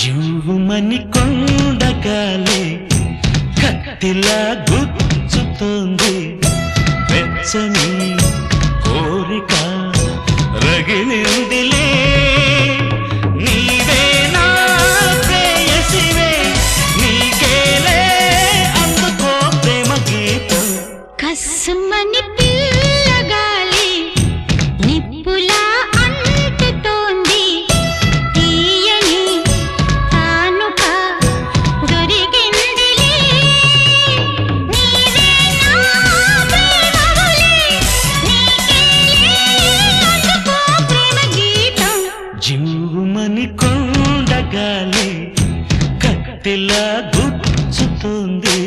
జువ్వుమని కొండగాలి కత్తిలా గుచ్చుతుంది. వెచ్చని కోరిక రగిలిందిలే. నీవే నా ప్రేయసివే నీకేలే అందుకో ప్రేమ గీతం కస్సుమని జివ్వుమని కొండగాలి కట్టెలా గుచ్చుతుంది.